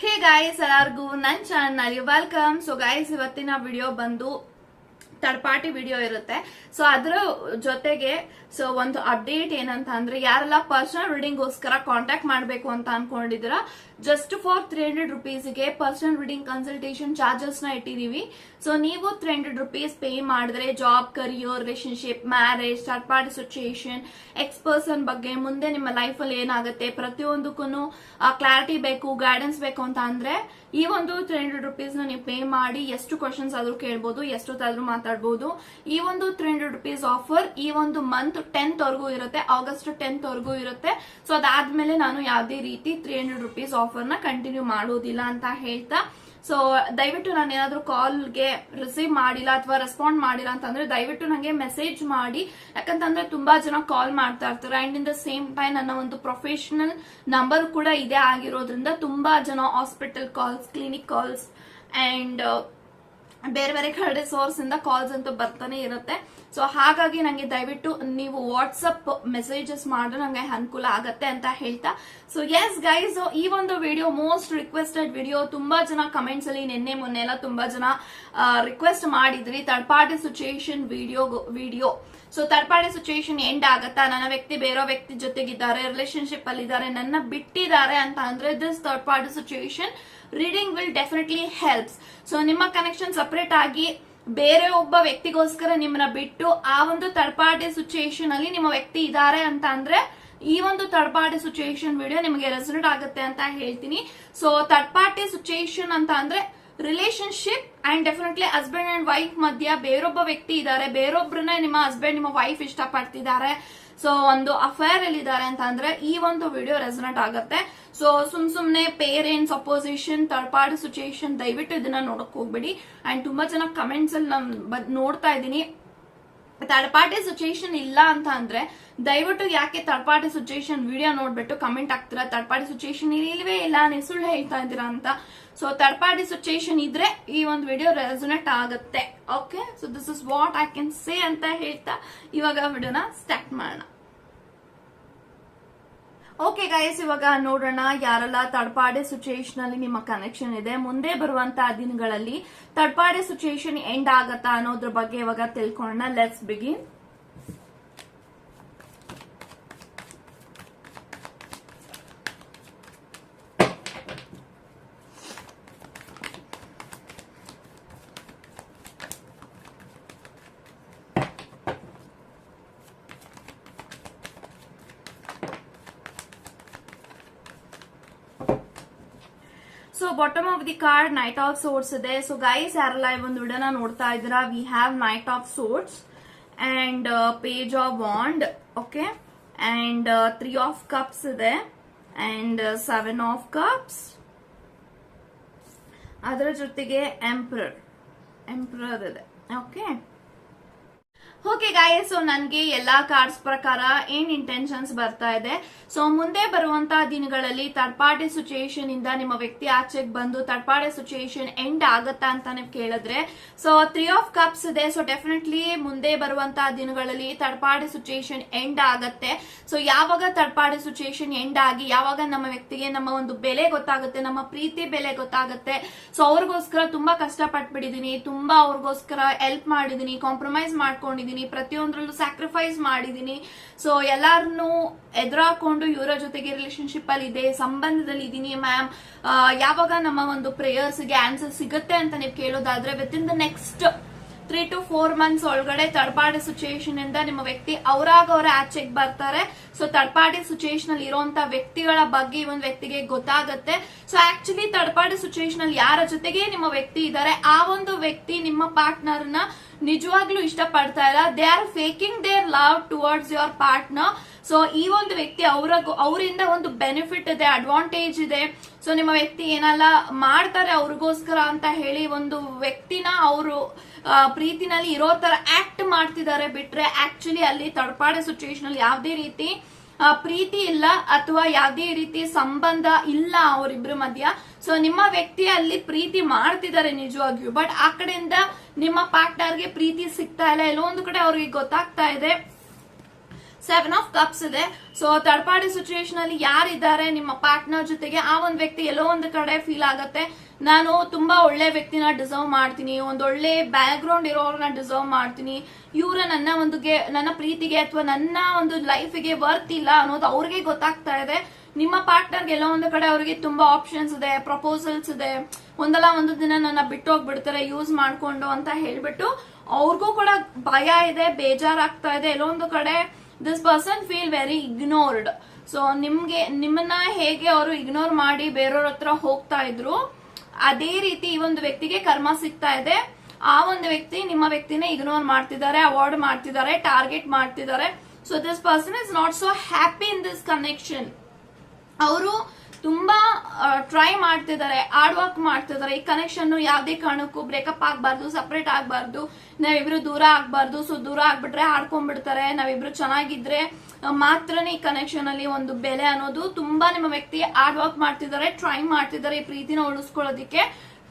ಹೇ guys ಎಲ್ಲಾರ್ಗೂ ನನ್ನ channel welcome so guys ಇವತ್ತಿನ ವಿಡಿಯೋ ಬಂದು ಥರ್ಡ್ ಪಾರ್ಟಿ ವಿಡಿಯೋ ಇರುತ್ತೆ. ಸೊ ಅದರ ಜೊತೆಗೆ ಸೊ ಒಂದು ಅಪ್ಡೇಟ್ ಏನಂತ ಅಂದ್ರೆ ಯಾರೆಲ್ಲ ಪರ್ಸನಲ್ ರೀಡಿಂಗ್ ಗೋಸ್ಕರ ಕಾಂಟ್ಯಾಕ್ಟ್ ಮಾಡಬೇಕು ಅಂತ ಅನ್ಕೊಂಡಿದ್ದೀರ? ಜಸ್ಟ್ ಫಾರ್ ತ್ರೀ ಹಂಡ್ರೆಡ್ ರುಪೀಸ್ಗೆ ಪರ್ಸನಲ್ ರೀಡಿಂಗ್ ಕನ್ಸಲ್ಟೇಷನ್ ಚಾರ್ಜಸ್ನ ಇಟ್ಟಿದೀವಿ. ಸೊ ನೀವು ತ್ರೀ ಹಂಡ್ರೆಡ್ ರುಪೀಸ್ ಪೇ ಮಾಡಿದ್ರೆ job career relationship marriage third party situation X person ಬಗ್ಗೆ ಮುಂದೆ ನಿಮ್ಮ ಲೈಫ್ ಅಲ್ಲಿ ಏನಾಗುತ್ತೆ ಪ್ರತಿಯೊಂದಕ್ಕೂ ಕ್ಲಾರಿಟಿ ಬೇಕು ಗೈಡೆನ್ಸ್ ಬೇಕು ಅಂತ ಅಂದ್ರೆ ಈ ಒಂದು ತ್ರೀ ಹಂಡ್ರೆಡ್ ರುಪೀಸ್ನ ನೀವು ಪೇ ಮಾಡಿ ಎಷ್ಟು ಕ್ವಶನ್ಸ್ ಆದ್ರೂ ಕೇಳ್ಬೋದು, ಎಷ್ಟೊತ್ತಾದ್ರೂ ಮಾತಾಡ್ಬೋದು. ಈ ಒಂದು ತ್ರೀ ಹಂಡ್ರೆಡ್ ರುಪೀಸ್ ಆಫರ್ ಈ ಒಂದು ಮಂತ್ ಟೆಂತ್ ವರ್ಗೂ ಇರುತ್ತೆ ಆಗಸ್ಟ್ ಟೆಂತ್ ವರ್ಗೂ ಇರುತ್ತೆ. ಸೊ ಅದಾದ್ಮೇಲೆ ನಾನು ಯಾವುದೇ ರೀತಿ ತ್ರೀ ಹಂಡ್ರೆಡ್ ರುಪೀಸ್ ಆಫರ್ ನ ಕಂಟಿನ್ಯೂ ಮಾಡೋದಿಲ್ಲ ಅಂತ ಹೇಳ್ತಾ. ಸೊ ದಯವಿಟ್ಟು ನಾನು ಏನಾದ್ರೂ ಕಾಲ್ಗೆ ರಿಸೀವ್ ಮಾಡಿಲ್ಲ ಅಥವಾ ರೆಸ್ಪಾಂಡ್ ಮಾಡಿಲ್ಲ ಅಂತಂದ್ರೆ ದಯವಿಟ್ಟು ನನಗೆ ಮೆಸೇಜ್ ಮಾಡಿ. ಯಾಕಂತಂದ್ರೆ ತುಂಬಾ ಜನ ಕಾಲ್ ಮಾಡ್ತಾ ಇರ್ತಾರೆ. And in the same time ನನ್ನ ಒಂದು ಪ್ರೊಫೆಷನಲ್ ನಂಬರ್ ಕೂಡ ಇದೇ ಆಗಿರೋದ್ರಿಂದ ತುಂಬಾ ಜನ hospital calls clinic calls and ಬೇರೆ ಬೇರೆ ಕಡೆ ಸೋರ್ಸ್ ಇಂದ ಕಾಲ್ಸ್ ಅಂತೂ ಬರ್ತಾನೆ ಇರುತ್ತೆ. ಸೊ ಹಾಗಾಗಿ ನಂಗೆ ದಯವಿಟ್ಟು ನೀವು ವಾಟ್ಸಪ್ ಮೆಸೇಜಸ್ ಮಾಡಿದ್ರೆ ನಂಗೆ ಅನುಕೂಲ ಆಗತ್ತೆ ಅಂತ ಹೇಳ್ತಾ. ಸೊ ಎಸ್ ಗೈಸ್ ಈ ಒಂದು ವಿಡಿಯೋ ಮೋಸ್ಟ್ ರಿಕ್ವೆಸ್ಟೆಡ್ ವಿಡಿಯೋ ತುಂಬಾ ಜನ ಕಮೆಂಟ್ಸ್ ಅಲ್ಲಿ ನಿನ್ನೆ ಮೊನ್ನೆ ಎಲ್ಲ ತುಂಬಾ ಜನ ರಿಕ್ವೆಸ್ಟ್ ಮಾಡಿದ್ರಿ. Third party situation video video so third party situation end ಆಗತ್ತಾ? ನನ್ನ ವ್ಯಕ್ತಿ ಬೇರೋ ವ್ಯಕ್ತಿ ಜೊತೆಗಿದ್ದಾರೆ ರಿಲೇಶನ್ಶಿಪ್ ಅಲ್ಲಿ ಇದ್ದಾರೆ ನನ್ನ ಬಿಟ್ಟಿದ್ದಾರೆ ಅಂತ ಅಂದ್ರೆ this third party situation reading will definitely helps so ನಿಮ್ಮ ಕನೆಕ್ಷನ್ ಸಪರೇಟ್ ಆಗಿ ಬೇರೆ ಒಬ್ಬ ವ್ಯಕ್ತಿಗೋಸ್ಕರ ನಿಮ್ಮನ್ನ ಬಿಟ್ಟು ಆ ಒಂದು ಥರ್ಡ್ ಪಾರ್ಟಿ ಸಿಚುಯೇಷನ್ ಅಲ್ಲಿ ನಿಮ್ಮ ವ್ಯಕ್ತಿ ಇದ್ದಾರೆ ಅಂತ ಅಂದ್ರೆ ಈ ಒಂದು ಥರ್ಡ್ ಪಾರ್ಟಿ ಸಿಚುಯೇಷನ್ ವಿಡಿಯೋ ನಿಮಗೆ ರೆಸಲ್ಟ್ ಆಗುತ್ತೆ ಅಂತ ಹೇಳ್ತೀನಿ. ಸೊ ಥರ್ಡ್ ಪಾರ್ಟಿ ಸಿಚುಯೇಷನ್ ಅಂತ ಅಂದ್ರೆ relationship and definitely husband and wife ಮಧ್ಯ ಬೇರೊಬ್ಬ ವ್ಯಕ್ತಿ ಇದ್ದಾರೆ. ಬೇರೊಬ್ಬರನ್ನ ನಿಮ್ಮ ಹಸ್ಬೆಂಡ್ ನಿಮ್ಮ ವೈಫ್ ಇಷ್ಟಪಡ್ತಿದ್ದಾರೆ. ಸೊ ಒಂದು ಅಫೇರ್ ಅಲ್ಲಿ ಇದ್ದಾರೆ ಅಂತ ಅಂದ್ರೆ ಈ ಒಂದು ವಿಡಿಯೋ ರೆಸನೆಟ್ ಆಗುತ್ತೆ. ಸೊ ಸುಮ್ ಸುಮ್ನೆ parents opposition third party situation ದಯವಿಟ್ಟು ಇದನ್ನ ನೋಡಕ್ ಹೋಗ್ಬೇಡಿ. ಅಂಡ್ ತುಂಬಾ ಜನ ಕಮೆಂಟ್ಸ್ ಅಲ್ಲಿ ನಾನು ನೋಡ್ತಾ ಇದ್ದೀನಿ. ಥರ್ಡ್ ಪಾರ್ಟಿ ಸಿಚುಯೇಷನ್ ಇಲ್ಲ ಅಂತ ಅಂದ್ರೆ ದಯವಿಟ್ಟು ಯಾಕೆ ಥರ್ಡ್ ಪಾರ್ಟಿ ಸಿಚುಯೇಷನ್ ವಿಡಿಯೋ ನೋಡ್ಬಿಟ್ಟು ಕಮೆಂಟ್ ಆಗ್ತೀರಾ ಪಾರ್ಟಿ ಸಿಚುಯೇಷನ್ ಇಲ್ವೇ ಇಲ್ಲ, ನೀವು ಸುಳ್ಳು ಹೇಳ್ತಾ ಇದ್ದೀರಾ ಅಂತ. ಸೊ ಥರ್ಡ್ ಪಾರ್ಟಿ ಸಿಚುಯೇಷನ್ ಇದ್ರೆ ಈ ಒಂದು ವಿಡಿಯೋ ರೆಸೋನೆಟ್ ಆಗುತ್ತೆ. Okay so this is what I can say ಅಂತ ಹೇಳ್ತಾ ಇವಾಗ ವಿಡಿಯೋನ ಸ್ಟಾರ್ಟ್ ಮಾಡೋಣ. ಓಕೆ ಗೈಸ್ ಇವಾಗ ನೋಡೋಣ ಯಾರೆಲ್ಲ ತಡ್ಪಾಡೆ ಸಿಚುಯೇಷನ್ ಅಲ್ಲಿ ನಿಮ್ಮ ಕನೆಕ್ಷನ್ ಇದೆ. ಮುಂದೆ ಬರುವಂತಹ ದಿನಗಳಲ್ಲಿ ತಡ್ಪಾಡೆ ಸಿಚುಯೇಷನ್ ಎಂಡ್ ಆಗತ್ತಾ ಅನ್ನೋದ್ರ ಬಗ್ಗೆ ಇವಾಗ ತಿಳ್ಕೊಳ್ಳೋಣ. Let's begin so bottom of the card knight of swords ಇದೆ. ಸೊ ಗೈಸ್ ಯಾರೆಲ್ಲ ಈ ಒಂದು ಉಡನ ನೋಡ್ತಾ ಇದ್ದೀರಾ? We have knight of swords and page of wands okay and three of cups ಇದೆ. ಅಂಡ್ ಸೆವೆನ್ ಆಫ್ ಕಪ್ಸ್ ಅದರ ಜೊತೆಗೆ ಎಂಪ್ರರ್ ಎಂಪ್ರರ್ ಇದೆ ಓಕೆ ಓಕೆ ಗಾಯಸ್ ಸೊ ನನಗೆ ಎಲ್ಲಾ ಕಾರ್ಡ್ಸ್ ಪ್ರಕಾರ ಏನ್ ಇಂಟೆನ್ಷನ್ಸ್ ಬರ್ತಾ ಇದೆ? ಸೊ ಮುಂದೆ ಬರುವಂತಹ ದಿನಗಳಲ್ಲಿ ಥರ್ಡ್ ಪಾರ್ಟಿ ಸಿಚುಯೇಷನ್ ಇಂದ ನಿಮ್ಮ ವ್ಯಕ್ತಿ ಆಚೆಗೆ ಬಂದು ಥರ್ಡ್ ಪಾರ್ಟಿ ಸಿಚುಯೇಷನ್ ಎಂಡ್ ಆಗತ್ತಾ ಅಂತ ನೀವು ಕೇಳಿದ್ರೆ ಸೊ ತ್ರೀ ಆಫ್ ಕಪ್ಸ್ ಇದೆ. ಸೊ ಡೆಫಿನೆಟ್ಲಿ ಮುಂದೆ ಬರುವಂತಹ ದಿನಗಳಲ್ಲಿ ಥರ್ಡ್ ಪಾರ್ಟಿ ಸಿಚುಯೇಷನ್ ಎಂಡ್ ಆಗತ್ತೆ. ಸೊ ಯಾವಾಗ ಥರ್ಡ್ ಪಾರ್ಟಿ ಸಿಚುಯೇಷನ್ ಎಂಡ್ ಆಗಿ, ಯಾವಾಗ ನಮ್ಮ ವ್ಯಕ್ತಿಗೆ ನಮ್ಮ ಒಂದು ಬೆಲೆ ಗೊತ್ತಾಗುತ್ತೆ, ನಮ್ಮ ಪ್ರೀತಿ ಬೆಲೆ ಗೊತ್ತಾಗುತ್ತೆ. ಸೊ ಅವ್ರಿಗೋಸ್ಕರ ತುಂಬಾ ಕಷ್ಟಪಟ್ಟು ಪಟ್ಬಿಟ್ಟಿದೀನಿ ತುಂಬಾ ಅವ್ರಿಗೋಸ್ಕರ ಹೆಲ್ಪ್ ಮಾಡಿದೀನಿ ಕಾಂಪ್ರಮೈಸ್ ಮಾಡ್ಕೊಂಡಿದೀನಿ. ಪ್ರತಿಯೊಂದ್ರಲ್ಲೂ ಸ್ಯಾಕ್ರಿಫೈಸ್ ಮಾಡಿದೀನಿ ಸೊ ಎಲ್ಲಾರನ್ನು ಎದುರಾಕೊಂಡು ಇವರ ಜೊತೆಗೆ ರಿಲೇಶನ್ಶಿಪ್ ಅಲ್ಲಿ ಇದೆ, ಸಂಬಂಧದಲ್ಲಿ ಇದ್ದೀನಿ ಮ್ಯಾಮ್ ಯಾವಾಗ ನಮ್ಮ ಒಂದು ಪ್ರೇಯರ್ಸ್ಗೆ ಆನ್ಸರ್ ಸಿಗುತ್ತೆ ಅಂತ ನೀವು ಕೇಳೋದಾದ್ರೆ within the next three to four months ಒಳಗಡೆ ತಡಪಾಡಿ ಸಿಚುಯೇಷನ್ ಇಂದ ನಿಮ್ಮ ವ್ಯಕ್ತಿ ಅವರಾಗ ಅವರ ಆಚೆಗೆ ಬರ್ತಾರೆ. ಸೊ ತಡಪಾಡಿ ಸಿಚುಯೇಷನ್ ಅಲ್ಲಿ ಇರುವಂತ ವ್ಯಕ್ತಿಗಳ ಬಗ್ಗೆ ಒಂದು ವ್ಯಕ್ತಿಗೆ ಗೊತ್ತಾಗುತ್ತೆ. ಸೊ ಆಕ್ಚುಲಿ ತಡಪಾಡಿ ಸಿಚುಯೇಷನ್ ಅಲ್ಲಿ ಯಾರ ಜೊತೆಗೆ ನಿಮ್ಮ ವ್ಯಕ್ತಿ ಇದ್ದಾರೆ ಆ ಒಂದು ವ್ಯಕ್ತಿ ನಿಮ್ಮ ಪಾರ್ಟ್ನರ್ನ ನಿಜವಾಗ್ಲೂ ಇಷ್ಟಪಡ್ತಾ ಇಲ್ಲ. They are faking their love towards your partner so ಈ ಒಂದು ವ್ಯಕ್ತಿ ಅವರ ಅವರಿಂದ ಒಂದು ಬೆನಿಫಿಟ್ ಇದೆ ಅಡ್ವಾಂಟೇಜ್ ಇದೆ. ಸೊ ನಿಮ್ಮ ವ್ಯಕ್ತಿ ಏನೆಲ್ಲ, ಮಾಡ್ತಾರೆ ಅವ್ರಿಗೋಸ್ಕರ ಅಂತ ಹೇಳಿ ಒಂದು ವ್ಯಕ್ತಿನ ಅವರು ಪ್ರೀತಿನಲ್ಲಿ ಇರೋ ತರ ಆಕ್ಟ್ ಮಾಡ್ತಿದ್ದಾರೆ ಬಿಟ್ರೆ ಆಕ್ಚುಲಿ ಅಲ್ಲಿ ತಡಪಾಡೆ ಸಿಚುವೇಶನ್ ಅಲ್ಲಿ ಯಾವುದೇ ರೀತಿ ಪ್ರೀತಿ ಇಲ್ಲ ಅಥವಾ ಯಾವುದೇ ರೀತಿ ಸಂಬಂಧ ಇಲ್ಲ ಅವರಿಬ್ರ ಮಧ್ಯ. ಸೊ ನಿಮ್ಮ ವ್ಯಕ್ತಿ ಅಲ್ಲಿ ಪ್ರೀತಿ ಮಾಡ್ತಿದ್ದಾರೆ ನಿಜವಾಗಿಯೂ. ಬಟ್ ಆ ಕಡೆಯಿಂದ ನಿಮ್ಮ ಪಾರ್ಟ್ನರ್ಗೆ ಪ್ರೀತಿ ಸಿಗ್ತಾ ಇಲ್ಲ. ಎಲ್ಲೊಂದು ಕಡೆ ಅವ್ರಿಗೆ ಗೊತ್ತಾಗ್ತಾ ಇದೆ. ಸೆವೆನ್ ಆಫ್ ಕಪ್ಸ್ ಇದೆ. ಸೊ ಥರ್ಡ್ ಪಾರ್ಟಿ ಸಿಚುಯೇಷನ್ ಅಲ್ಲಿ ಯಾರಿದ್ದಾರೆ, ನಿಮ್ಮ ಪಾರ್ಟ್ನರ್ ಜೊತೆಗೆ ಆ ಒಂದು ವ್ಯಕ್ತಿ ಎಲ್ಲೋ ಒಂದು ಕಡೆ ಫೀಲ್ ಆಗುತ್ತೆ. ನಾನು ತುಂಬಾ ಒಳ್ಳೆ ವ್ಯಕ್ತಿನ ಡಿಸರ್ವ್ ಮಾಡ್ತೀನಿ. ಒಂದ್ ಒಳ್ಳೆ ಬ್ಯಾಕ್ ಗ್ರೌಂಡ್ ಇರೋರ್ನ ಡಿಸರ್ವ್ ಮಾಡ್ತೀನಿ. ಇವ್ರ ನನ್ನ ಒಂದು ನನ್ನ ಪ್ರೀತಿಗೆ ಅಥವಾ ನನ್ನ ಒಂದು ಲೈಫಿಗೆ ವರ್ತ್ ಇಲ್ಲ ಅನ್ನೋದು ಅವ್ರಿಗೆ ಗೊತ್ತಾಗ್ತಾ ಇದೆ. ನಿಮ್ಮ ಪಾರ್ಟ್ನರ್ಗೆ ಎಲ್ಲೋ ಒಂದು ಕಡೆ ಅವರಿಗೆ ತುಂಬಾ ಆಪ್ಷನ್ಸ್ ಇದೆ ಪ್ರಪೋಸಲ್ಸ್ ಇದೆ. ಒಂದಲ್ಲ ಒಂದು ದಿನ ನನ್ನ ಬಿಟ್ಟು ಹೋಗ್ಬಿಡ್ತಾರೆ ಯೂಸ್ ಮಾಡ್ಕೊಂಡು ಅಂತ ಹೇಳ್ಬಿಟ್ಟು ಅವ್ರಿಗೂ ಕೂಡ ಭಯ ಇದೆ, ಬೇಜಾರಾಗ್ತಾ ಇದೆ. ಎಲ್ಲೋ ಒಂದು ಕಡೆ this person feel very ignored so ನಿಮ್ಗೆ, ನಿಮ್ಮನ್ನ ಹೇಗೆ ಅವರು ಇಗ್ನೋರ್ ಮಾಡಿ ಬೇರೆಯವ್ರ ಹತ್ರ ಹೋಗ್ತಾ ಇದ್ರು, ಅದೇ ರೀತಿ ಈ ಒಂದು ವ್ಯಕ್ತಿಗೆ ಕರ್ಮ ಸಿಗ್ತಾ ಇದೆ. ಆ ಒಂದು ವ್ಯಕ್ತಿ ನಿಮ್ಮ ವ್ಯಕ್ತಿನ ಇಗ್ನೋರ್ ಮಾಡ್ತಿದ್ದಾರೆ ಅವಾರ್ಡ್ ಮಾಡ್ತಿದ್ದಾರೆ ಟಾರ್ಗೆಟ್ ಮಾಡ್ತಿದ್ದಾರೆ. So this person is not so happy in this connection ಅವರು ತುಂಬಾ ಟ್ರೈ ಮಾಡ್ತಿದ್ದಾರೆ ಹಾರ್ಡ್ ವರ್ಕ್ ಮಾಡ್ತಿದ್ದಾರೆ ಈ ಕನೆಕ್ಷನ್ ಯಾವ್ದೇ ಕಾರಣಕ್ಕೂ ಬ್ರೇಕಪ್ ಆಗ್ಬಾರ್ದು ಸಪ್ರೇಟ್ ಆಗ್ಬಾರ್ದು. ನಾವಿಬ್ರು ದೂರ ಆಗ್ಬಾರ್ದು. ಸೊ ದೂರ ಆಗ್ಬಿಟ್ರೆ ಹಾಡ್ಕೊಂಡ್ಬಿಡ್ತಾರೆ ನಾವಿಬ್ರು ಚೆನ್ನಾಗಿದ್ರೆ ಮಾತ್ರನೇ ಈ ಕನೆಕ್ಷನ್ ಅಲ್ಲಿ ಒಂದು ಬೆಲೆ ಅನ್ನೋದು ತುಂಬಾ ನಿಮ್ಮ ವ್ಯಕ್ತಿ ಹಾರ್ಡ್ ವರ್ಕ್ ಮಾಡ್ತಿದ್ದಾರೆ ಟ್ರೈ ಮಾಡ್ತಿದ್ದಾರೆ ಈ ಪ್ರೀತಿನ ಉಳಿಸ್ಕೊಳ್ಳೋದಿಕ್ಕೆ.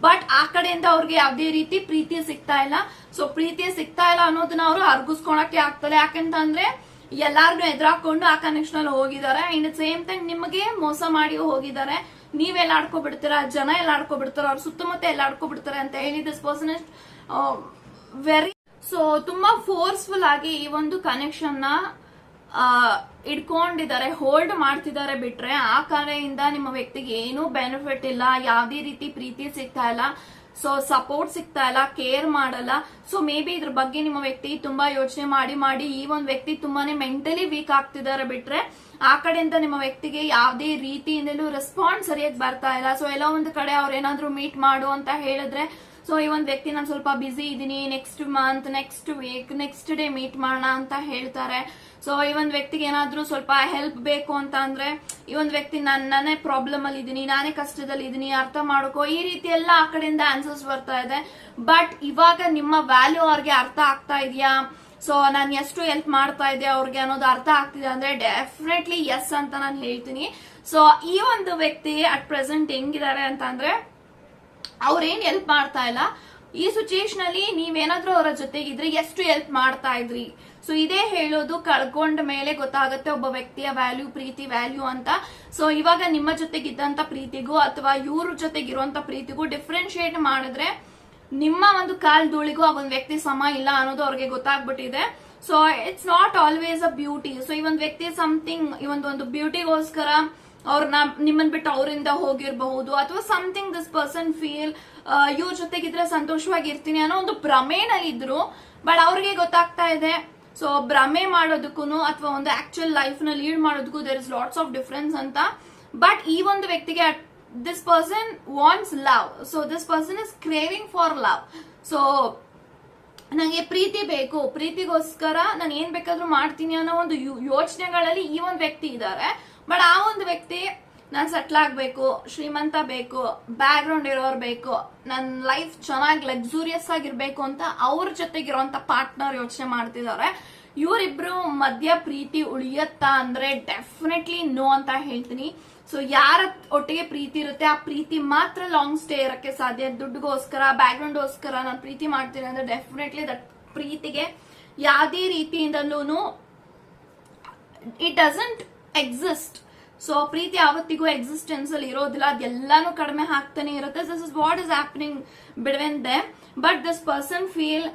ಬಟ್ ಆ ಕಡೆಯಿಂದ ಅವ್ರಿಗೆ ಯಾವ್ದೇ ರೀತಿ ಪ್ರೀತಿ ಸಿಗ್ತಾ ಇಲ್ಲ. ಸೊ ಪ್ರೀತಿ ಸಿಗ್ತಾ ಇಲ್ಲ ಅನ್ನೋದನ್ನ ಅವರು ಅರ್ಗಿಸ್ಕೊಳಕ್ಕೆ ಆಗ್ತದೆ. ಯಾಕಂತಂದ್ರೆ ಎಲ್ಲಾರ್ನು ಎದುರಾಕೊಂಡು ಆ ಕನೆಕ್ಷನ್ ಅಲ್ಲಿ ಹೋಗಿದ್ದಾರೆ. ಅಂಡ್ ಸೇಮ್ ಟೈಮ್ ನಿಮಗೆ ಮೋಸ ಮಾಡಿ ಹೋಗಿದ್ದಾರೆ. ನೀವೆಲ್ಲ ಆಡ್ಕೊಬಿಡ್ತೀರಾ? ಜನ ಎಲ್ಲ ಆಡ್ಕೊಬಿಡ್ತಾರ? ಅವ್ರ ಸುತ್ತಮುತ್ತ ಎಲ್ಲ ಆಡ್ಕೊಬಿಡ್ತಾರೆ ಅಂತ ಹೇಳಿ this person is very so ತುಂಬಾ ಫೋರ್ಸ್ಫುಲ್ ಆಗಿ ಈ ಒಂದು ಕನೆಕ್ಷನ್ನ ಆ, ಇಟ್ಕೊಂಡಿದ್ದಾರೆ ಹೋಲ್ಡ್ ಮಾಡ್ತಿದ್ದಾರೆ ಬಿಟ್ರೆ ಆ ಕಡೆಯಿಂದ ನಿಮ್ಮ ವ್ಯಕ್ತಿಗೆ ಏನೂ ಬೆನಿಫಿಟ್ ಇಲ್ಲ. ಯಾವುದೇ ರೀತಿ ಪ್ರೀತಿ ಸಿಗ್ತಾ ಇಲ್ಲ. ಸೊ ಸಪೋರ್ಟ್ ಸಿಗ್ತಾ ಇಲ್ಲ ಕೇರ್ ಮಾಡಲ್ಲ. ಸೊ ಮೇ ಬಿ ಇದ್ರ ಬಗ್ಗೆ ನಿಮ್ಮ ವ್ಯಕ್ತಿ ತುಂಬಾ ಯೋಚನೆ ಮಾಡಿ ಮಾಡಿ, ಈ ಒಂದು ವ್ಯಕ್ತಿ ತುಂಬಾನೇ ಮೆಂಟಲಿ ವೀಕ್ ಆಗ್ತಿದ್ದಾರೆ ಬಿಟ್ರೆ, ಆ ಕಡೆಯಿಂದ ನಿಮ್ಮ ವ್ಯಕ್ತಿಗೆ ಯಾವ್ದೇ ರೀತಿಯಿಂದಲೂ ರೆಸ್ಪಾನ್ಸ್ ಸರಿಯಾಗಿ ಬರ್ತಾ ಇಲ್ಲ. ಸೊ ಎಲ್ಲ ಒಂದು ಕಡೆ ಅವ್ರು ಏನಾದ್ರು ಮೀಟ್ ಮಾಡು ಅಂತ ಹೇಳಿದ್ರೆ ಸೊ ಈ ಒಂದು ವ್ಯಕ್ತಿ ನಾನು ಸ್ವಲ್ಪ ಬಿಸಿ ಇದ್ದೀನಿ next month next week next day meet ಮಾಡೋಣ ಅಂತ ಹೇಳ್ತಾರೆ. ಸೊ ಈ ಒಂದು ವ್ಯಕ್ತಿಗೆ ಏನಾದ್ರೂ ಸ್ವಲ್ಪ ಹೆಲ್ಪ್ ಬೇಕು ಅಂತ ಅಂದ್ರೆ ಈ ಒಂದು ವ್ಯಕ್ತಿ ನಾನ್ ನಾನೇ ಪ್ರಾಬ್ಲಮ್ ಅಲ್ಲಿ ಇದ್ದೀನಿ, ನಾನೇ ಕಷ್ಟದಲ್ಲಿ ಇದ್ದೀನಿ, ಅರ್ಥ ಮಾಡ್ಕೋ, ಈ ರೀತಿ ಎಲ್ಲ ಆ ಕಡೆಯಿಂದ ಆನ್ಸರ್ಸ್ ಬರ್ತಾ ಇದೆ. ಬಟ್ ಇವಾಗ ನಿಮ್ಮ ವ್ಯಾಲ್ಯೂ ಅವ್ರಿಗೆ ಅರ್ಥ ಆಗ್ತಾ ಇದೆಯಾ? ಸೊ ನಾನು ಎಷ್ಟು ಹೆಲ್ಪ್ ಮಾಡ್ತಾ ಇದ್ದೆ ಅವ್ರಿಗೆ ಅನ್ನೋದು ಅರ್ಥ ಆಗ್ತಿದೆ ಅಂದ್ರೆ ಡೆಫಿನೆಟ್ಲಿ ಎಸ್ ಅಂತ ನಾನು ಹೇಳ್ತೀನಿ. ಸೊ ಈ ಒಂದು ವ್ಯಕ್ತಿ ಅಟ್ ಪ್ರೆಸೆಂಟ್ ಹೆಂಗಿದ್ದಾರೆ ಅಂತ ಅಂದ್ರೆ ಅವ್ರೇನ್ ಹೆಲ್ಪ್ ಮಾಡ್ತಾ ಇಲ್ಲ? ಈ ಸಿಚುಯೇಷನ್ ಅಲ್ಲಿ ನೀವೇನಾದ್ರೂ ಅವರ ಜೊತೆಗಿದ್ರೆ ಎಷ್ಟು ಹೆಲ್ಪ್ ಮಾಡ್ತಾ ಇದ್ರಿ? ಸೊ ಇದೇ ಹೇಳೋದು ಕಳ್ಕೊಂಡ ಮೇಲೆ ಗೊತ್ತಾಗುತ್ತೆ ಒಬ್ಬ ವ್ಯಕ್ತಿಯ ವ್ಯಾಲ್ಯೂ ಪ್ರೀತಿ ವ್ಯಾಲ್ಯೂ ಅಂತ. ಸೊ ಇವಾಗ ನಿಮ್ಮ ಜೊತೆಗಿದ್ದಂತ ಪ್ರೀತಿಗೂ ಅಥವಾ ಇವ್ರ ಜೊತೆಗಿರುವಂತ ಪ್ರೀತಿಗೂ ಡಿಫ್ರೆನ್ಶಿಯೇಟ್ ಮಾಡಿದ್ರೆ ನಿಮ್ಮ ಒಂದು ಕಾಲ್ ಧೂಳಿಗೂ ಆ ಒಂದು ವ್ಯಕ್ತಿ ಸಮ ಇಲ್ಲ ಅನ್ನೋದು ಅವ್ರಿಗೆ ಗೊತ್ತಾಗ್ಬಿಟ್ಟಿದೆ. So it's not always a beauty so ಈ ಒಂದು ವ್ಯಕ್ತಿ ಸಮಥಿಂಗ್ ಈ ಒಂದು ಒಂದು ಬ್ಯೂಟಿಗೋಸ್ಕರ ಅವ್ರನ್ನ ನಿಮ್ಮನ್ ಬಿಟ್ಟು ಅವರಿಂದ ಹೋಗಿರಬಹುದು ಅಥವಾ ಸಮಥಿಂಗ್ ದಿಸ್ ಪರ್ಸನ್ ಫೀಲ್ ಇವ್ರ ಜೊತೆಗಿದ್ರೆ ಸಂತೋಷವಾಗಿರ್ತೀನಿ ಅನ್ನೋ ಒಂದು ಭ್ರಮೆನಲ್ಲಿ ಇದ್ರು ಬಟ್ ಅವ್ರಿಗೆ ಗೊತ್ತಾಗ್ತಾ ಇದೆ. ಸೊ ಭ್ರಮೆ ಮಾಡೋದಕ್ಕೂ ಅಥವಾ ಒಂದು ಆಕ್ಚುಯಲ್ ಲೈಫ್ನ ಲೀಡ್ ಮಾಡೋದಕ್ಕೂ there is lots of difference ಅಂತ. ಬಟ್ ಈ ಒಂದು ವ್ಯಕ್ತಿಗೆ this person wants love so this person is craving for love so ನನಗೆ ಪ್ರೀತಿ ಬೇಕು. ಪ್ರೀತಿಗೋಸ್ಕರ ನಾನು ಏನ್ ಬೇಕಾದ್ರೂ ಮಾಡ್ತೀನಿ ಅನ್ನೋ ಒಂದು ಯೋಚನೆಗಳಲ್ಲಿ ಈ ಒಂದು ವ್ಯಕ್ತಿ ಇದ್ದಾರೆ. ಬಟ್ ಆ ಒಂದು ವ್ಯಕ್ತಿ ನಾನು ಸೆಟ್ಲ್ ಆಗಬೇಕು, ಶ್ರೀಮಂತ ಬೇಕು ಬ್ಯಾಕ್ ಗ್ರೌಂಡ್ ಇರೋರು ಬೇಕು ನನ್ನ ಲೈಫ್ ಚೆನ್ನಾಗಿ ಲಕ್ಸುರಿಯಸ್ ಆಗಿರ್ಬೇಕು ಅಂತ ಅವ್ರ ಜೊತೆಗಿರುವಂತ ಪಾರ್ಟ್ನರ್ ಯೋಚನೆ ಮಾಡ್ತಿದ್ದಾರೆ ಇವರಿಬ್ರು ಮಧ್ಯ ಪ್ರೀತಿ ಉಳಿಯತ್ತಾ ಅಂದ್ರೆ ಡೆಫಿನೆಟ್ಲಿ ನೋ ಅಂತ ಹೇಳ್ತೀನಿ. ಸೊ ಯಾರ ಒಟ್ಟಿಗೆ ಪ್ರೀತಿ ಇರುತ್ತೆ, ಆ ಪ್ರೀತಿ ಮಾತ್ರ ಲಾಂಗ್ ಸ್ಟೇ ಇರಕ್ಕೆ ಸಾಧ್ಯ. ದುಡ್ಡುಗೋಸ್ಕರ ಬ್ಯಾಕ್ಗ್ರೌಂಡ್ಗೋಸ್ಕರ ನಾನು ಪ್ರೀತಿ ಮಾಡ್ತೀನಿ ಅಂದ್ರೆ ಡೆಫಿನೆಟ್ಲಿ ದಟ್ ಪ್ರೀತಿಗೆ ಯಾವುದೇ ರೀತಿಯಿಂದಲೂ ಇಟ್ ಡಸಂಟ್ ಎಕ್ಸಿಸ್ಟ್ ಸೊ ಪ್ರೀತಿ ಯಾವತ್ತಿಗೂ ಎಕ್ಸಿಸ್ಟೆನ್ಸ್ ಅಲ್ಲಿ ಇರೋದಿಲ್ಲ. ಅದೆಲ್ಲಾನು ಕಡಿಮೆ ಆಗ್ತಾನೆ ಇರುತ್ತೆ. This is what is happening between the. But this person feel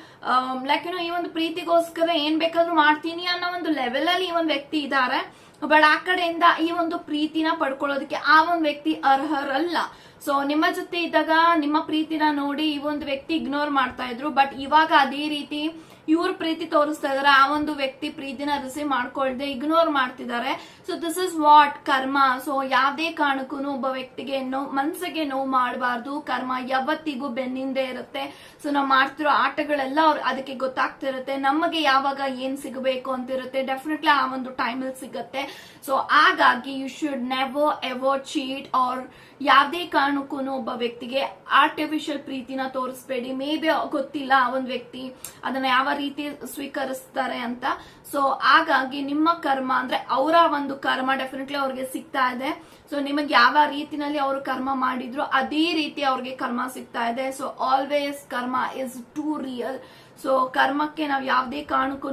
like ಏನೋ ಈ ಒಂದು ಪ್ರೀತಿಗೋಸ್ಕರ ಏನ್ ಬೇಕಾದ್ರೂ ಮಾಡ್ತೀನಿ ಅನ್ನೋ ಒಂದು ಲೆವೆಲ್ ಅಲ್ಲಿ ಈ ಒಂದು ವ್ಯಕ್ತಿ ಇದ್ದಾರೆ ಬಟ್ ಆ ಕಡೆಯಿಂದ ಈ ಒಂದು ಪ್ರೀತಿನ ಪಡ್ಕೊಳ್ಳೋದಕ್ಕೆ ಆ ಒಂದು ವ್ಯಕ್ತಿ ಅರ್ಹರಲ್ಲ. ಸೊ ನಿಮ್ಮ ಜೊತೆ ಇದ್ದಾಗ ನಿಮ್ಮ ಪ್ರೀತಿನ ನೋಡಿ ಈ ಒಂದು ವ್ಯಕ್ತಿ ಇಗ್ನೋರ್ ಮಾಡ್ತಾ ಇದ್ರು. ಬಟ್ ಇವಾಗ ಅದೇ ರೀತಿ ಇವ್ರ ಪ್ರೀತಿ ತೋರಿಸ್ತಾ ಇದಾರೆ. ಆ ಒಂದು ವ್ಯಕ್ತಿ ಪ್ರೀತಿನ ರಿಸೀವ್ ಮಾಡ್ಕೊಳ್ದೆ ಇಗ್ನೋರ್ ಮಾಡ್ತಿದ್ದಾರೆ so this is what karma so ಯಾವ್ದೇ ಕಾರಣಕ್ಕೂ ಒಬ್ಬ ವ್ಯಕ್ತಿಗೆ ನೋವು ಮನ್ಸಿಗೆ ನೋವು ಮಾಡಬಾರ್ದು. ಕರ್ಮ ಯಾವತ್ತಿಗೂ ಬೆನ್ನಿಂದೆ ಇರುತ್ತೆ. ಸೊ ನಾವು ಮಾಡ್ತಿರೋ ಆಟಗಳೆಲ್ಲ ಅವ್ರು ಅದಕ್ಕೆ ಗೊತ್ತಾಗ್ತಿರುತ್ತೆ. ನಮಗೆ ಯಾವಾಗ ಏನ್ ಸಿಗಬೇಕು ಅಂತಿರುತ್ತೆ. ಡೆಫಿನೆಟ್ಲಿ ಆ ಒಂದು ಟೈಮಲ್ಲಿ ಸಿಗುತ್ತೆ. ಸೊ ಹಾಗಾಗಿ you should never ever cheat or ಯಾವ್ದೇ ಕಾರಣಕ್ಕೂ ಒಬ್ಬ ವ್ಯಕ್ತಿಗೆ ಆರ್ಟಿಫಿಷಿಯಲ್ ಪ್ರೀತಿನ ತೋರಿಸ್ಬೇಡಿ. ಮೇ ಬಿ ಗೊತ್ತಿಲ್ಲ ಆ ಒಂದು ವ್ಯಕ್ತಿ ಅದನ್ನ ಯಾವ ರೀತಿ ಸ್ವೀಕರಿಸ್ತಾರೆ ಅಂತ. ಸೊ ಹಾಗಾಗಿ ನಿಮ್ಮ ಕರ್ಮ ಅಂದ್ರೆ ಅವರ ಒಂದು ಕರ್ಮ ಡೆಫಿನೆಟ್ಲಿ ಅವ್ರಿಗೆ ಸಿಗ್ತಾ ಇದೆ. ಸೊ ನಿಮಗೆ ಯಾವ ರೀತಿನಲ್ಲಿ ಅವರು ಕರ್ಮ ಮಾಡಿದ್ರು ಅದೇ ರೀತಿ ಅವ್ರಿಗೆ ಕರ್ಮ ಸಿಗ್ತಾ ಇದೆ. So always karma is too real so ಕರ್ಮಕ್ಕೆ ನಾವು ಯಾವುದೇ ಕಾರಣಕ್ಕೂ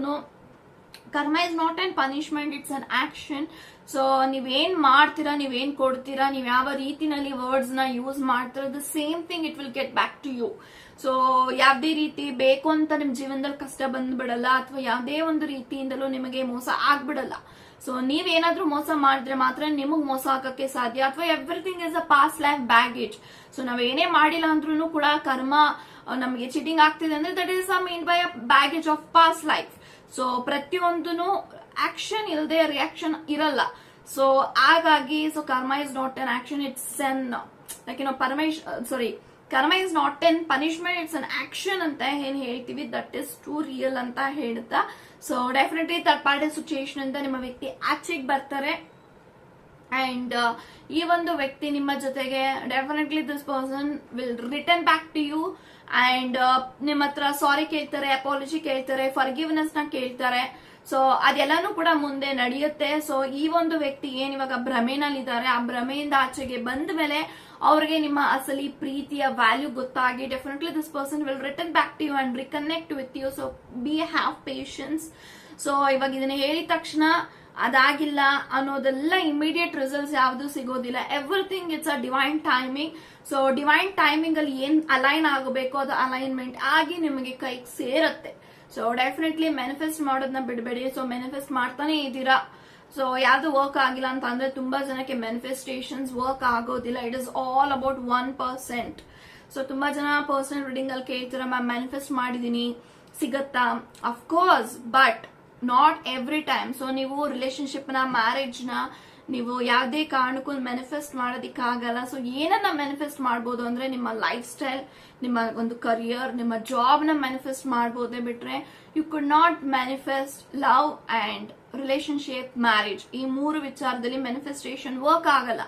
karma is not an punishment it's an action so ನೀವೇನ್ ಮಾಡ್ತೀರಾ, ನೀವೇನ್ ಕೊಡ್ತೀರಾ, ನೀವ್ ಯಾವ ರೀತಿನಲ್ಲಿ ವರ್ಡ್ಸ್ನ ಯೂಸ್ ಮಾಡ್ತೀರಾ the same thing it will get back to you so ಯಾವ್ದೇ ರೀತಿ ಬೇಕು ಅಂತ ನಿಮ್ ಜೀವನದಲ್ಲಿ ಕಷ್ಟ ಬಂದ್ಬಿಡಲ್ಲ, ಅಥವಾ ಯಾವುದೇ ಒಂದು ರೀತಿಯಿಂದಲೂ ನಿಮಗೆ ಮೋಸ ಆಗ್ಬಿಡಲ್ಲ. ಸೊ ನೀವೇನಾದ್ರೂ ಮೋಸ ಮಾಡಿದ್ರೆ ಮಾತ್ರ ನಿಮಗ್ ಮೋಸ ಹಾಕಕ್ಕೆ ಸಾಧ್ಯ. ಅಥವಾ everything is a past life baggage so ನಾವೇನೇ ಮಾಡಿಲ್ಲ ಅಂದ್ರೂ ಕೂಡ ಕರ್ಮ ನಮಗೆ ಚೀಟಿಂಗ್ ಆಗ್ತಿದೆ ಅಂದ್ರೆ that is a mean by a baggage of past life so ಪ್ರತಿಯೊಂದು ಆಕ್ಷನ್ ಇಲ್ಲದೆ ರಿಯಾಕ್ಷನ್ ಇರಲ್ಲ. ಸೊ ಹಾಗಾಗಿ so karma is not an action it's an like ಏನೋ Paramesh sorry karma is not an punishment it's an action ಅಂತ ಏನ್ ಹೇಳ್ತೀವಿ? That is too real ಅಂತ ಹೇಳ್ತಾ. So definitely third party situation ಅಂತ ನಿಮ್ಮ ವ್ಯಕ್ತಿ ಆಚೆಗೆ ಬರ್ತಾರೆ. ಅಂಡ್ ಈ ಒಂದು ವ್ಯಕ್ತಿ ನಿಮ್ಮ ಜೊತೆಗೆ definitely this person will return back to you and ನಿಮ್ಮ ಹತ್ರ ಸಾರಿ ಕೇಳ್ತಾರೆ ಅಪಾಲಜಿ ಕೇಳ್ತಾರೆ ಫರ್ಗಿವ್ನೆಸ್ನ ಕೇಳ್ತಾರೆ. ಸೊ ಅದೆಲ್ಲಾನು ಕೂಡ ಮುಂದೆ ನಡೆಯುತ್ತೆ. ಸೊ ಈ ಒಂದು ವ್ಯಕ್ತಿ ಏನ್ ಇವಾಗ ಭ್ರಮೆನಲ್ಲಿದ್ದಾರೆ, ಆ ಭ್ರಮೆಯಿಂದ ಆಚೆಗೆ ಬಂದ ಮೇಲೆ ಅವ್ರಿಗೆ ನಿಮ್ಮ ಅಸಲಿ ಪ್ರೀತಿಯ ವ್ಯಾಲ್ಯೂ ಗೊತ್ತಾಗಿ definitely this person will return back to you and reconnect with you so be have patience so ಇವಾಗ ಇದನ್ನ ಹೇಳಿದ ತಕ್ಷಣ ಅದಾಗಿಲ್ಲ ಅನ್ನೋದೆಲ್ಲ ಇಮಿಡಿಯೇಟ್ ರಿಸಲ್ಟ್ಸ್ ಯಾವುದು ಸಿಗೋದಿಲ್ಲ. Everything it's a divine timing so divine timing ಅಲ್ಲಿ ಏನ್ ಅಲೈನ್ ಆಗಬೇಕು ಅದು ಅಲೈನ್ಮೆಂಟ್ ಆಗಿ ನಿಮಗೆ ಕೈಗೆ ಸೇರುತ್ತೆ. ಸೊ ಡೆಫಿನೆಟ್ಲಿ ಮ್ಯಾನಿಫೆಸ್ಟ್ ಮಾಡೋದನ್ನ ಬಿಡಬೇಡಿ. ಸೊ ಮ್ಯಾನಿಫೆಸ್ಟ್ ಮಾಡ್ತಾನೆ ಇದ್ದೀರಾ? ಸೊ ಯಾವ್ದು ವರ್ಕ್ ಆಗಿಲ್ಲ ಅಂತ ಅಂದ್ರೆ ತುಂಬಾ ಜನಕ್ಕೆ ಮ್ಯಾನಿಫೆಸ್ಟೇಷನ್ಸ್ ವರ್ಕ್ ಆಗೋದಿಲ್ಲ. It is all about one percent so ತುಂಬಾ ಜನ ಪರ್ಸನಲ್ ರೀಡಿಂಗ್ ಅಲ್ಲಿ ಕೇಳ್ತೀರಾ ಮ್ಯಾಮ್ ಮ್ಯಾನಿಫೆಸ್ಟ್ ಮಾಡಿದೀನಿ ಸಿಗತ್ತಾ? Of course but not every time so ನೀವು ರಿಲೇಶನ್ಶಿಪ್ ಮ್ಯಾರೇಜ್ನ ನೀವು ಯಾವುದೇ ಕಾರಣಕ್ಕೂ ಮ್ಯಾನಿಫೆಸ್ಟ್ ಮಾಡೋದಿಕ್ಕಾಗಲ್ಲ. ಸೊ ಏನನ್ನ ಮ್ಯಾನಿಫೆಸ್ಟ್ ಮಾಡ್ಬೋದು ಅಂದ್ರೆ ನಿಮ್ಮ ಲೈಫ್ ಸ್ಟೈಲ್ ನಿಮ್ಮ ಒಂದು ಕರಿಯರ್ ನಿಮ್ಮ ಜಾಬ್ನ ಮ್ಯಾನಿಫೆಸ್ಟ್ ಮಾಡ್ಬೋದೇ ಬಿಟ್ರೆ you could not manifest love and relationship marriage ಈ ಮೂರು ವಿಚಾರದಲ್ಲಿ ಮ್ಯಾನಿಫೆಸ್ಟೇಷನ್ ವರ್ಕ್ ಆಗಲ್ಲ.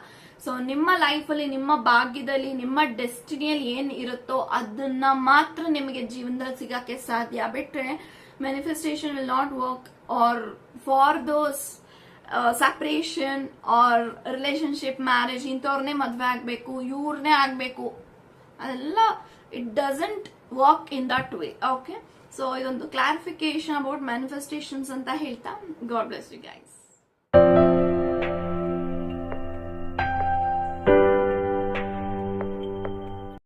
ಸೊ ನಿಮ್ಮ ಲೈಫಲ್ಲಿ ನಿಮ್ಮ ಭಾಗ್ಯದಲ್ಲಿ, ನಿಮ್ಮ ಡೆಸ್ಟಿನಿಯಲ್ಲಿ ಏನ್ ಇರುತ್ತೋ ಅದನ್ನ ಮಾತ್ರ ನಿಮಗೆ ಜೀವನದಲ್ಲಿ ಸಿಗಕ್ಕೆ ಸಾಧ್ಯ. ಬಿಟ್ರೆ manifestation will not work or for those separation or relationship marriage ಇಂಥವ್ರನ್ನೇ ಮದುವೆ ಆಗಬೇಕು, ಇವ್ರನ್ನೇ ಆಗಬೇಕು, ಅದೆಲ್ಲ it doesn't work in that way okay so ಇದೊಂದು ಕ್ಲಾರಿಫಿಕೇಶನ್ ಅಬೌಟ್ ಮ್ಯಾನಿಫೆಸ್ಟೇಷನ್ಸ್ ಅಂತ ಹೇಳ್ತಾ ಗಾಡ್ ಬ್ಲೆಸ್ ಯು ಗೈಸ್